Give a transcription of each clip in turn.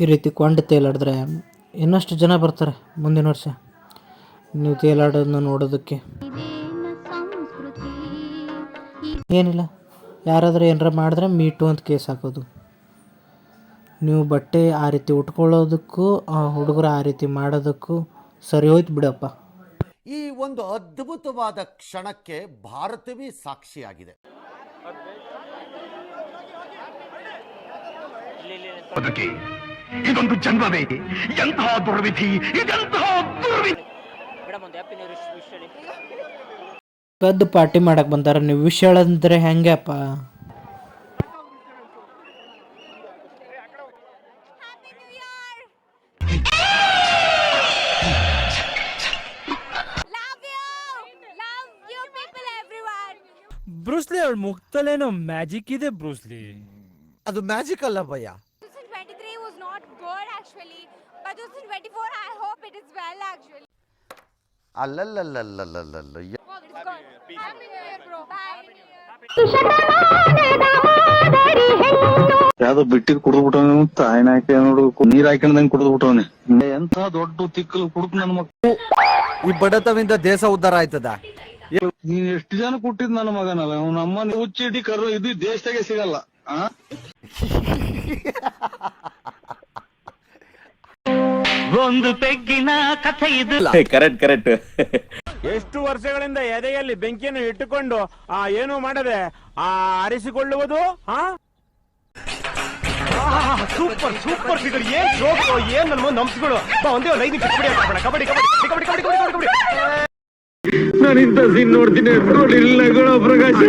ಈ ರೀತಿ ಕೊಂಡು ತೇಲಾಡಿದ್ರೆ ಇನ್ನಷ್ಟು ಜನ ಬರ್ತಾರೆ ಮುಂದಿನ ವರ್ಷ. ನೀವು ತೇಲಾಡೋದನ್ನ ನೋಡೋದಕ್ಕೆ. ಏನಿಲ್ಲ ಯಾರಾದರೂ ಏನಾರ ಮಾಡಿದ್ರೆ ಮೀಟು ಅಂತ ಕೇಸ್ ಹಾಕೋದು. ನೀವು ಬಟ್ಟೆ ಆ ರೀತಿ ಉಟ್ಕೊಳ್ಳೋದಕ್ಕೂ ಆ ಹುಡುಗರು ಆ ರೀತಿ ಮಾಡೋದಕ್ಕೂ ಸರಿ ಹೋಯ್ತು ಬಿಡಪ್ಪ. ಈ ಒಂದು ಅದ್ಭುತವಾದ ಕ್ಷಣಕ್ಕೆ ಭಾರತವೇ ಸಾಕ್ಷಿಯಾಗಿದೆ. ಬದುಕಿ ಇದೊಂದು ಜನ್ಮವೇ. ಎಂತಹ ದುರ್ವಿಧಿ ಇದೆಂತಹ ದುರ್ವಿಧಿ. ಕದ್ದು ಪಾರ್ಟಿ ಮಾಡಕ್ಕೆ ಬಂದಾರ. ನೀವು ವಿಷಯ ಹೇಳಂದ್ರೆ ಹೆಂಗಪ್ಪ! ಬ್ರೂಸ್ಲಿ ಅವಳ ಮುಖದಲ್ಲೇನೋ ಮ್ಯಾಜಿಕ್ ಇದೆ ಬ್ರೂಸ್ಲಿ. ಅದು ಮ್ಯಾಜಿಕ್ ಅಲ್ಲ ಭಯ್ಯ. 2023 was good actually, but 2024 I hope it is well actually. ಅಲ್ಲಲ್ಲಲ್ಲಲ್ಲಲ್ಲಲ್ಲ. It's good. Happy New Year bro. Bye. ಯಾವ್ದೋ ಬಿಟ್ಟಿಗೆ ಕುಡಿದ್ ಬಿಟ್ಟವನು ತಾಯಿನ ಹಾಕಿ ನೋಡು ನೀರ್ ಹಾಕೊಂಡಂಗ್ ಕುಡಿದ್ ಬಿಟ್ಟವನೆ ಎಂತ ದೊಡ್ಡ ತಿಕ್ಕಲು ಕುಡುಕ್ ನನ್ನ ಮಕ್ಕಳು ಈ ಬಡತವಿಂದ ದೇಶ ಉದ್ಧಾರ ಆಯ್ತದ? ನೀನ್ ಎಷ್ಟು ಜನ ಕೊಟ್ಟಿದ್ ನನ್ನ ಮಗನಲ್ಲ? ಅವ್ನ ಅಮ್ಮನ ಹುಚ್ಚಿಡಿ ಕರು ಇದು ದೇಶದಾಗೆ ಸಿಗಲ್ಲ ಆ? ಕರೆಕ್ಟ್ ಕರೆಕ್ಟ್ ಎಷ್ಟು ವರ್ಷಗಳಿಂದ ಎದೆಯಲ್ಲಿ ಬೆಂಕಿಯನ್ನು ಇಟ್ಟುಕೊಂಡು ಆ ಏನು ಮಾಡದೆ ಆ ಆರಿಸಿಕೊಳ್ಳುವುದು ಹಾ ಸೂಪರ್ ಸೂಪರ್ ಫಿಗರ್ ಏನ್ ಜೋಕು ಏನ್ ನನ್ನ ಮುಂದೆ ನಂಬಿಸ್ಗಳು ಬಾ ಒಂದೇ ಒಂದು ಐದು ನಿಮಿಷ ಕಬಡ್ಡಿ. ಕಬಡ್ಡಿ ಕಬಡ್ಡಿ ಕಬಡ್ಡಿ ಕಬಡ್ಡಿ ಕಬಡ್ಡಿ ಕಬಡ್ಡಿ ನಾನು ಇಂಥ ಸೀನ್ ನೋಡ್ತೀನಿ. ನೋಡಿಲ್ಲ ಗುಣ ಪ್ರಕಾಶ.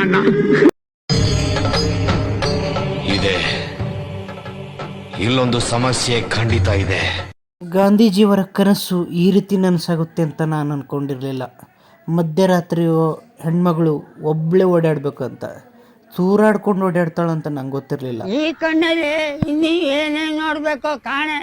ಅಣ್ಣ. ಇಲ್ಲೊಂದು ಸಮಸ್ಯೆ ಖಂಡಿತ ಇದೆ. ಗಾಂಧೀಜಿಯವರ ಕನಸು ಈ ರೀತಿ ನನಸಾಗುತ್ತೆ ಅಂತ ನಾನು ಅನ್ಕೊಂಡಿರಲಿಲ್ಲ. ಮಧ್ಯರಾತ್ರಿಯು ಹೆಣ್ಮಗಳು ಒಬ್ಳೆ ಓಡಾಡಬೇಕು ಅಂತ ತೂರಾಡ್ಕೊಂಡು ಓಡಾಡ್ತಾಳಂತ ನಂಗೆ ಗೊತ್ತಿರಲಿಲ್ಲ. ಈ ಕಣ್ಣಲ್ಲಿ ಇನ್ನೀ ಏನೇನು ನೋಡ್ಬೇಕೋ ಕಾಣೆ.